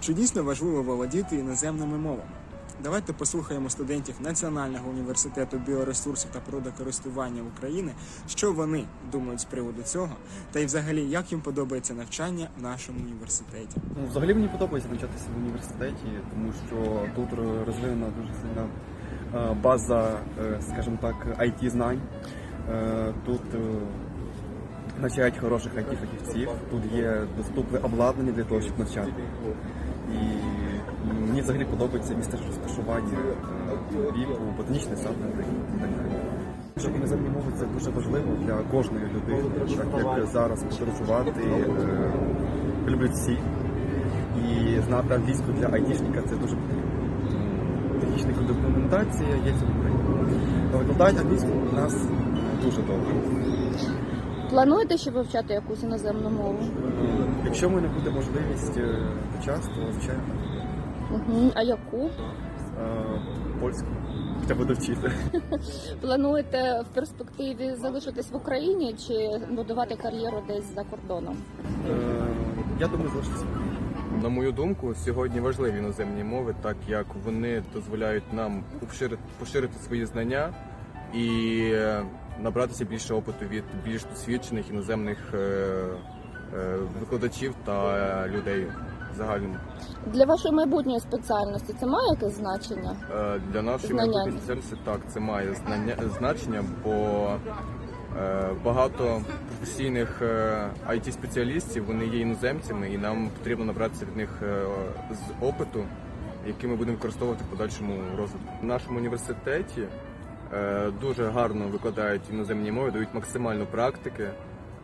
Чи дійсно важливо володіти іноземними мовами? Давайте послухаємо студентів Національного університету біоресурсів та природокористування України, що вони думають з приводу цього, та й взагалі як їм подобається навчання в нашому університеті. Ну, взагалі мені подобається навчатися в університеті, тому що тут ро- розвинена дуже сильна е, база, е, скажімо так, it знань. Е, Тут навчають хороших it фахівців, тут є доступне обладнання для того, щоб навчати. І мені взагалі подобається місце розташування е, віку, ботанічний сад наприклад. Щоб іноземні мови це дуже важливо для кожної людини, так як зараз подорожувати е, люблять всі. І знати англійську для айтішника це дуже потрібно. Технічна документація є Україні. Викладають англійську у нас дуже добре. Плануєте ще вивчати якусь іноземну мову? Якщо в мене буде можливість е, час, то звичайно Угу. А яку? е, польську. Хоча буду вчити. Плануєте в перспективі залишитись в Україні чи будувати кар'єру десь за кордоном? Е, Я думаю, залишитися. На мою думку, сьогодні важливі іноземні мови, так як вони дозволяють нам поширити, свої знання і набратися більше опиту від більш досвідчених іноземних е, е, викладачів та людей в загальному. Для вашої майбутньої спеціальності це має якесь значення? Е, Для нашої Знання. майбутньої спеціальності так це має знання значення, бо багато професійних it спеціалістів вони є іноземцями, і нам потрібно набратися від них з опиту, який ми будемо використовувати в подальшому розвитку. В нашому університеті дуже гарно викладають іноземні мови, дають максимально практики,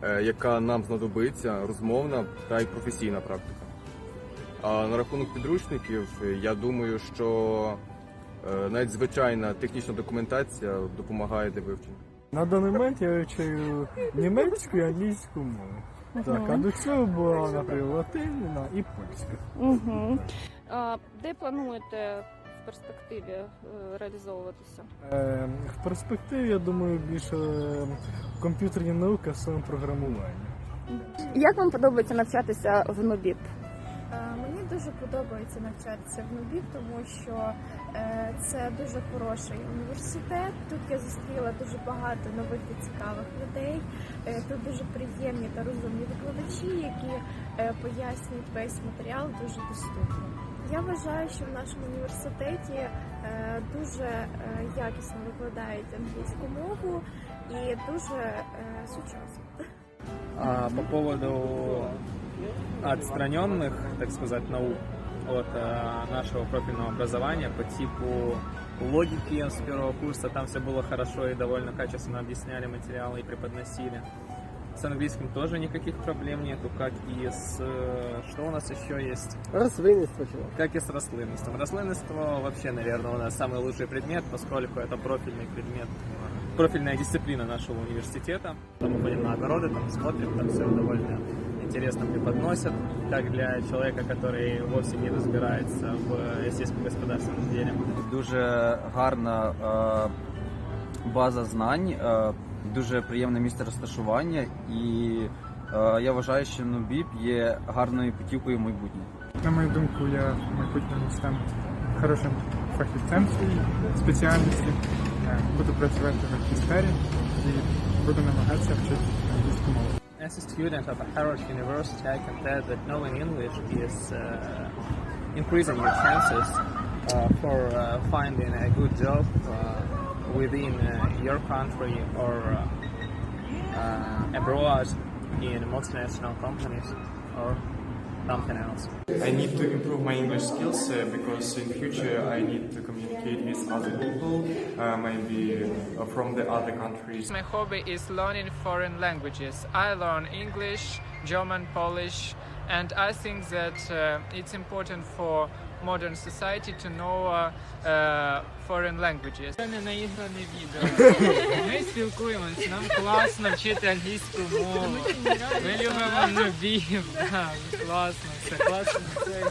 е, яка нам знадобиться, розмовна та й професійна практика. А на рахунок підручників, е, я думаю, що е, навіть звичайна технічна документація допомагає для вивчення. На даний момент я вивчаю німецьку і англійську мову. Так, а до цього була, наприклад, латинна і польська. Угу. А, де плануєте перспективі е, реалізовуватися? Е, в перспективі, я думаю, більше е, комп'ютерні науки, а саме програмування. Як вам подобається навчатися в НОБІП? Дуже подобається навчатися в НУБІ, тому що е, це дуже хороший університет. Тут я зустріла дуже багато нових і цікавих людей. Е, Тут дуже приємні та розумні викладачі, які е, пояснюють весь матеріал дуже доступно. Я вважаю, що в нашому університеті дуже якісно викладають англійську мову і дуже сучасно. А по поводу отстраненных, так сказать, наук от э, нашего профильного образования по типу логики с первого курса, там все было хорошо и довольно качественно объясняли материалы и преподносили. С английским тоже никаких проблем нету, как и с... Что у нас еще есть? Рослинництво чого? Как и с рослинностью. Рослинство вообще, наверное, у нас самый лучший предмет, поскольку это профильный предмет, профильная дисциплина нашего университета. Там мы ходим на огороды, там смотрим, там все довольно интересно преподносят, как для человека, который вовсе не разбирается в сельскохозяйственном деле. дуже гарна е, база знань, е, дуже приємне місце розташування, і е, я вважаю, що Нубіп є гарною путівкою в майбутнє. На мою думку, я в майбутньому стану хорошим фахівцем своїй спеціальності. Буду працювати в цій сфері і буду намагатися вчити англійську мову. As a student of a Harvard University, I can tell that knowing English is uh, increasing your chances uh, for uh, finding a good job uh, within uh, your country or uh, abroad in multinational companies or something else. I need to improve my English skills uh, because in future I need to communicate with other people, uh, maybe uh, from the other countries. My hobby is learning foreign languages. I learn English, German, Polish, and I think that uh, it's important for modern society to know uh, uh, foreign languages. Це не наігране відео. Ми спілкуємось, нам класно вчити англійську мову. Ми любимо новів. Да, класно, все класно. Це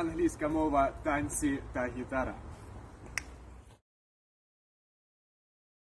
Англійська мова, танці та гітара.